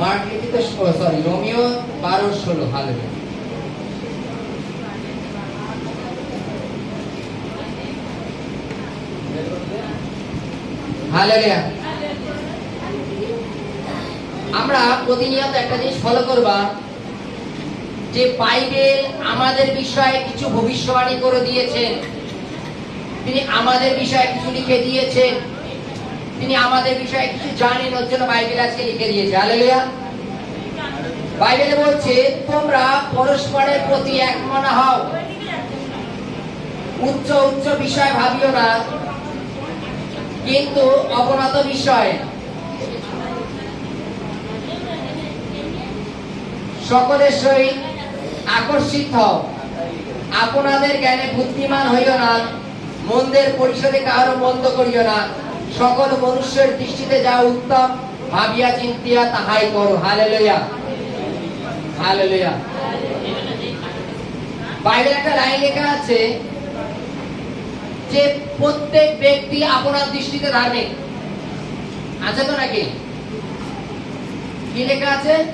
মার্কেটিতে sorry Romeo বারো, ষোলো, hallelujah. আমরা প্রতিনিয়ত একটা জিনিস ফলো করবা, যে বাইবেল আমাদের বিষয়ে কিছু ভবিষ্যবাণী করে দিয়েছেন। তিনি আমাদের বিষয়ে কিছু লিখে দিয়েছেন। তিনি আমাদের বিষয়ে কিছু জানেন, ওর জন্য বাইবেল আজকে লিখে দিয়েছে। হালেলুয়া বাইবেলে বলছে, তোমরা পরস্পরের প্রতি একমনা হও। উচ্চ উচ্চ বিষয় ভাবিও না, কিন্তু অবনত বিষয়। সকলের সহিত আকর্ষিত হও। আপনাদের জ্ঞানে বুদ্ধিমান হইও না, মন্দের পরিশোধে কারও মন্দ করিও না। সকল মনুষ্যের দৃষ্টিতে যা উত্তম, ভাবিয়া চিন্তিয়া তাহাই করো হালেলুয়া। হালেলুয়া। বাইরে একটা লাইন লেখা আছে যে প্রত্যেক ব্যক্তি আপনার দৃষ্টিতে ধার্মিক। আছে তো নাকি? কি লেখা আছে?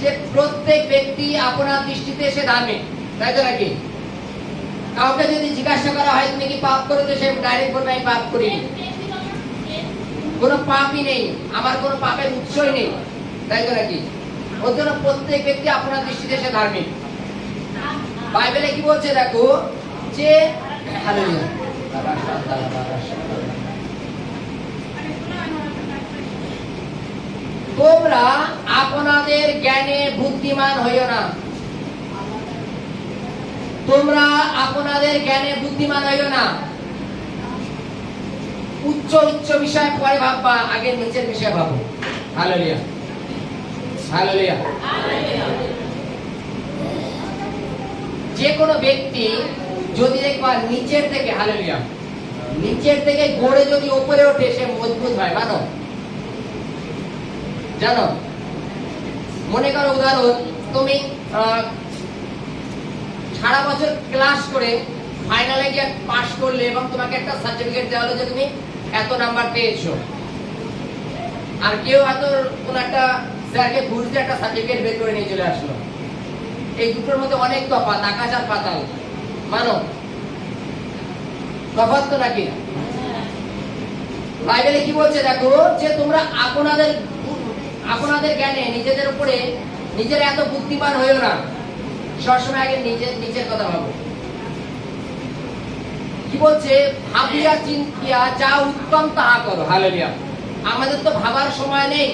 যে প্রত্যেক ব্যক্তি আপনার দৃষ্টিতে এসে ধার্মিক। তাই তো নাকি? কাউকে যদি জিজ্ঞাসা করা হয়, তুমি কি পাপ করেছ? সে ডাইরেক্ট বলবে, আমি পাপ করিনি। কোনো পাপই নেই, আমার কোনো পাপের উৎসই নেই। তাই তো নাকি ওর জন্য প্রত্যেক ব্যক্তি আপনার দৃষ্টিতে এসে ধার্মিক। বাইবেলে কি বলছে দেখো? যে তোমরা আপনাদের জ্ঞানে বুদ্ধিমান হইও না। তোমরা আপনাদের জ্ঞানে বুদ্ধিমান হইও না। উচ্চ উচ্চ বিষয়, পরে ভাববা আগে নিচের বিষয় ভাবো। হালেলুয়া। হালেলুয়া। যে কোনো ব্যক্তি যদি দেখবা নিচের থেকে, হালেলুয়া, নিচের থেকে গড়ে যদি উপরে ওঠে, সে মজবুত হয় মানো জানো? মনে করো উদাহরণ, তুমি সারা বছর ক্লাস করে ফাইনালে গিয়ে পাশ করলে এবং তোমাকে একটা সার্টিফিকেট দেওয়া হলো যে তুমি এত নাম্বার পেয়েছ। আর কেউ হয়তো কোন একটা স্যারকে ঘুরতে একটা সার্টিফিকেট বের করে নিয়ে চলে আসলো। এই দুটোর মধ্যে অনেক তফাৎ, আকাশ আর পাতাল। মানো? তফাৎ তো নাকি? বাইবেলে কি বলছে দেখো, যে তোমরা আপনাদের আপনাদের জ্ঞানে নিজেদের উপরে নিজের এত বুদ্ধিমান হইও না। সবসময় আগে নিজের নিজের কথা ভাবো। কি বলছে? ভাবিয়া, চিন্তিয়া, যা উত্তম তাহা করো। হালেলুয়া আমাদের তো ভাবার সময় নেই।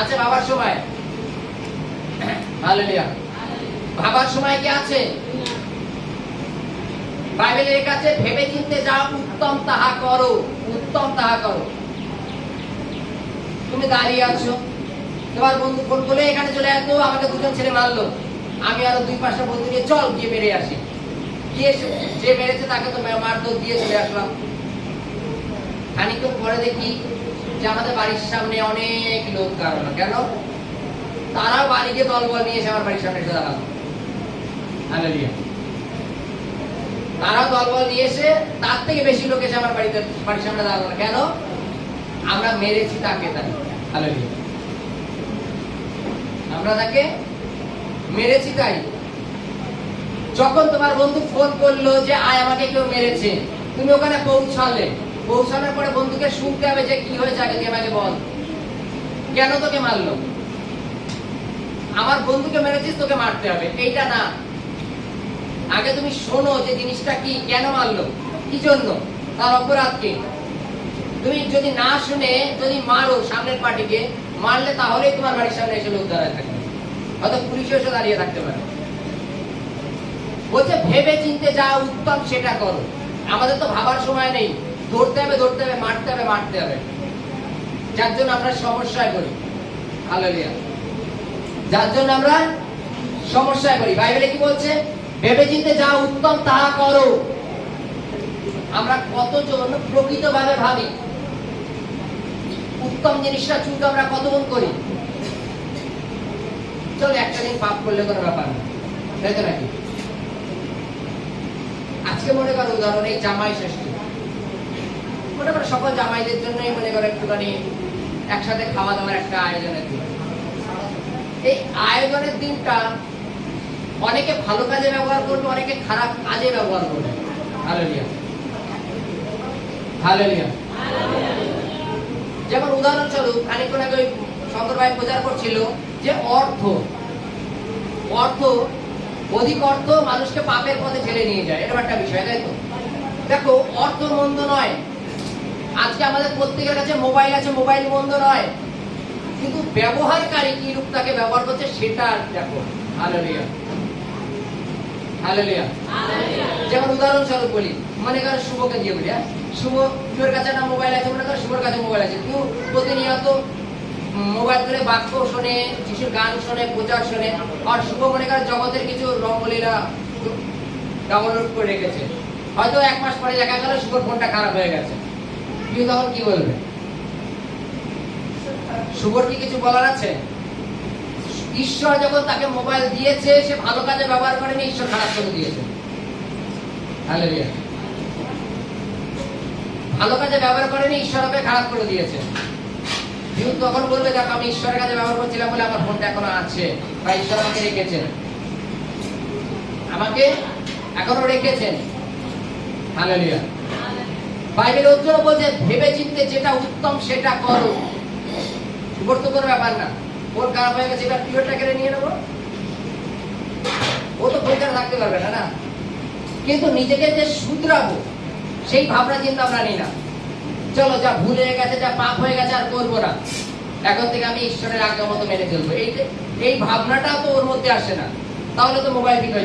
আছে ভাবার সময়? হালেলুয়া ভাবার সময় কি আছে? বাইবেলে কাছে ভেবে চিনতে যা উত্তম তাহা করো। উত্তম তাহা করো। তুমি দাঁড়িয়ে আছো। তোমার বন্ধু ফোন করে এখানে চলে আসতো আমাকে দুজন ছেলে মারলো। আমি আরও দুই পাঁচটা বন্ধু নিয়ে চল গিয়ে মেরে আসি। যে মেরেছে তাকে তো দিয়ে চলে আসলাম। পরে দেখি যে আমাদের বাড়ির সামনে অনেক লোক দাঁড়ানো কেন? তারাও বাড়িকে দলবল নিয়ে এসে আমার বাড়ির সামনে এসে দাঁড়াল। হালেলুয়া। তারাও দলবল নিয়ে এসে তার থেকে বেশি লোক এসে আমার বাড়িতে বাড়ির সামনে দাঁড়াল। কেন? আমরা মেরেছি তাকে তাই। হালেলুয়া। আমরা তাকে মেরেছি তাই। যখন তোমার বন্ধু ফোন করল যে, আয়, আমাকে কেউ মেরেছে। তুমি ওখানে পৌঁছালে। পৌঁছানোর পরে বন্ধুকে শুনতে হবে যে, কি হয়েছে আগে আমাকে বল। কেন তোকে মারলো? আমার বন্ধুকে মেরেছিস, তোকে মারতে হবে। এইটা না। আগে তুমি শোনো যে, জিনিসটা কি, কেন মারলো? কি জন্য? তার অপরাধ কি? তুমি যদি না শুনে, যদি মারো সামনের পার্টিকে, মারলে তাহলেই তোমার বাড়ির সামনে এসে লোক দাঁড়ায় থাকবে। হয়তো পুলিশ এসে দাঁড়িয়ে থাকতে পারে। বলছে ভেবে চিনতে যা উত্তম সেটা করো। আমাদের তো ভাবার সময় নেই। ধরতে হবে ধরতে হবে, মারতে হবে মারতে হবে। যার জন্য আমরা সমস্যায় পড়ি। হালেলুয়া। যার জন্য আমরা সমস্যায় পড়ি। বাইবেলে কি বলছে? ভেবে চিনতে যা উত্তম, তাহা করো। আমরা কতজন প্রকৃতভাবে ভাবি? উত্তম জিনিসটা চুপ আমরা কতক্ষণ করি? চলো একটা দিন পাপ করলে কোনো ব্যাপার না। তাই তো নাকি? আজকে মনে করো উদাহরণ এই জামাই ষষ্ঠী। মনে করো সকল জামাইদের জন্যই মনে করো একটুখানি একসাথে খাওয়া দাওয়ার একটা আয়োজনের দিন। এই আয়োজনের দিনটা অনেকে ভালো কাজে ব্যবহার করবে, অনেকে খারাপ কাজে ব্যবহার করবে। হালেলিয়া। হালেলিয়া। যেমন উদাহরণস্বরূপ, খানিকক্ষণ আগে ওই শঙ্কর ভাই প্রচার করছিল যে অর্থ। অর্থ অধিক অর্থ মানুষকে পাপের পথে ঠেলে নিয়ে যায়। এরকম একটা বিষয়, তাই তো? দেখো, অর্থ মন্দ নয়। আজকে আমাদের প্রত্যেকের কাছে মোবাইল আছে, মোবাইল মন্দ নয়। কিন্তু ব্যবহারকারী কি রূপ তাকে ব্যবহার করছে, সেটা দেখো। হালেলিয়া। হালেলিয়া। যেমন উদাহরণস্বরূপ বলি, মনে করো শুভকে দিয়ে বলি হ্যাঁ? শুভ শুভের কাছে একটা মোবাইল আছে, মনে করো শুভর কাছে মোবাইল আছে কেউ প্রতিনিয়ত মোবাইল করে বাক্য শোনে, যিশুর গান শোনে, প্রচার শোনে, আর শুভ মনে করে জগতের কিছু রঙ্গলীলা ডাউনলোড করে রেখেছে। হয়তো এক মাস পরে দেখা গেল, শুভর ফোনটা খারাপ হয়ে গেছে। কেউ তখন কি বলবে? শুভর কি কিছু বলার আছে? ঈশ্বর যখন তাকে মোবাইল দিয়েছে, সে ভালো কাজে ব্যবহার করেনি, ঈশ্বর খারাপ করে দিয়েছে। ভালো কাজে ব্যবহার করেনি, ঈশ্বর খারাপ করে দিয়েছে। কেউ তখন বলবে, দেখো, আমি ঈশ্বরের কাছে ব্যবহার করছিলাম বলে আমার ফোনটা এখনও আছে। বা ঈশ্বর আমাকে রেখেছেন। আমাকে এখনও রেখেছেন। হালেলুয়া। বাইবেল জন্য বলছে ভেবে চিনতে যেটা উত্তম, সেটা করো। বিবর্ত কোনো ব্যাপার না। ওর খারাপ হয়ে গেছে, এবার পিওরটা কেড়ে নিয়ে নেব। ও তো পরিষ্কার থাকতে পারবে না না? কিন্তু নিজেকে যে শুধরাবো, সেই ভাবনা চিন্তা আমরা নিই না। চলো, যা ভুলে গেছে, যা পাপ হয়ে গেছে, আর করব না। এখন থেকে আমি ঈশ্বরের আজ্ঞা মতো মেনে চলবো। এই এই ভাবনাটা তো ওর মধ্যে আসে না। তাহলে তো মোবাইল ঠিক হয়ে।